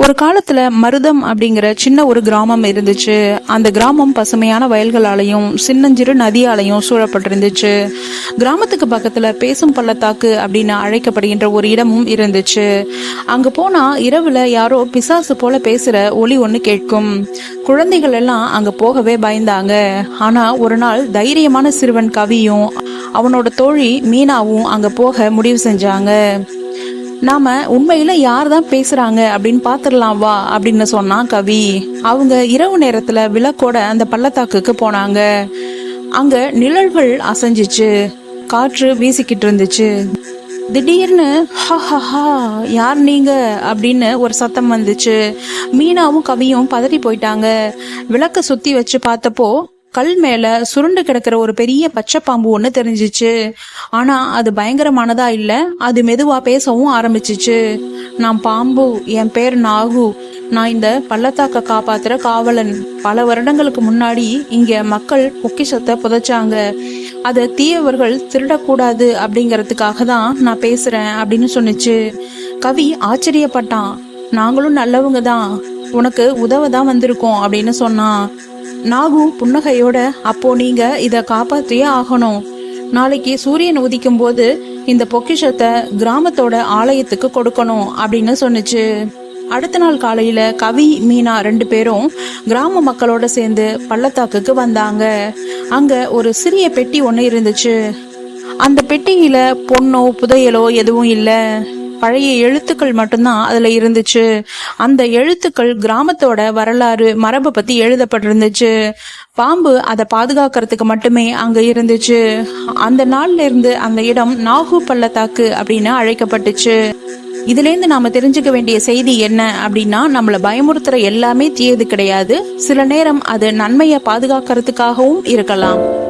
ஒரு காலத்துல மருதம் அப்படிங்கிற சின்ன ஒரு கிராமம் இருந்துச்சு. அந்த கிராமம் பசுமையான வயல்களாலையும் சின்னஞ்சிறு நதியாலையும் சூழப்பட்டிருந்துச்சு. கிராமத்துக்கு பக்கத்துல பேசும் பள்ளத்தாக்கு அப்படின்னு அழைக்கப்படுகின்ற ஒரு இடமும் இருந்துச்சு. அங்க போனா இரவுல யாரோ பிசாசு போல பேசுற ஒளி ஒண்ணு கேட்கும். குழந்தைகள் எல்லாம் அங்க போகவே பயந்தாங்க. ஆனா ஒரு நாள் தைரியமான சிறுவன் கவியும் அவனோட தோழி மீனாவும் அங்க போக முடிவு செஞ்சாங்க. நாம உண்மையில யார் தான் பேசுறாங்க அப்படின்னு பாத்துடலாம் வா அப்படின்னு சொன்னான் கவி. அவங்க இரவு நேரத்துல விளக்கோட அந்த பள்ளத்தாக்குக்கு போனாங்க. அங்க நிழல்கள் அசைஞ்சிச்சு. காற்று வீசிக்கிட்டு இருந்துச்சு. திடீர்னு ஹா ஹா யார் நீங்க? அப்படின்னு ஒரு சத்தம் வந்துச்சு. மீனாவும் கவியும் பதறி போயிட்டாங்க. விளக்க சுத்தி வச்சு பார்த்தப்போ கல் மேல சுருண்டு கிடக்கிற ஒரு பெரிய பச்சை பாம்பு ஒண்ணு தெரிஞ்சிச்சு. ஆனா அது பயங்கரமானதா இல்ல அது மெதுவா பேசவும் ஆரம்பிச்சிச்சு. நான் பாம்பு என் பேர் நாகு. நான் இந்த பள்ளத்தாக்க காப்பாத்துற காவலன். பல வருடங்களுக்கு முன்னாடி இங்க மக்கள் பொக்கிஷத்தை புதைச்சாங்க. அதை தீயவர்கள் திருடக்கூடாது அப்படிங்கறதுக்காக தான் நான் பேசுறேன் அப்படின்னு சொன்னிச்சு. கவி ஆச்சரியப்பட்டான். நாங்களும் நல்லவங்க தான். உனக்கு உதவ தான் வந்திருக்கோம் அப்படின்னு சொன்னான். நாகு புன்னகையோட அப்போ நீங்க இத காப்பாற்றியே ஆகணும். நாளைக்கு சூரியன் உதிக்கும் போது இந்த பொக்கிஷத்தை கிராமத்தோட ஆலயத்துக்கு கொடுக்கணும் அப்படின்னு சொன்னிச்சு. அடுத்த நாள் காலையில கவி மீனா ரெண்டு பேரும் கிராம மக்களோட சேர்ந்து பள்ளத்தாக்குக்கு வந்தாங்க. அங்க ஒரு சிறிய பெட்டி ஒன்று இருந்துச்சு. அந்த பெட்டியில பொண்ணோ புதையலோ எதுவும் இல்லை. பழைய எழுத்துக்கள் மட்டும்தான் அதுல இருந்துச்சு. அந்த எழுத்துக்கள் கிராமத்தோட வரலாறு மரபை பத்தி எழுதப்பட்டிருந்துச்சு. பாம்பு அதை பாதுகாக்கிறதுக்கு மட்டுமே அங்க இருந்துச்சு. அந்த நாள்ல இருந்து அந்த இடம் நாகு பள்ளத்தாக்கு அப்படின்னு அழைக்கப்பட்டுச்சு. இதுலேருந்து நாம தெரிஞ்சுக்க வேண்டிய செய்தி என்ன அப்படின்னா நம்மளை பயமுறுத்துற எல்லாமே தீயது கிடையாது. சில நேரம் அது நன்மையை பாதுகாக்கிறதுக்காகவும் இருக்கலாம்.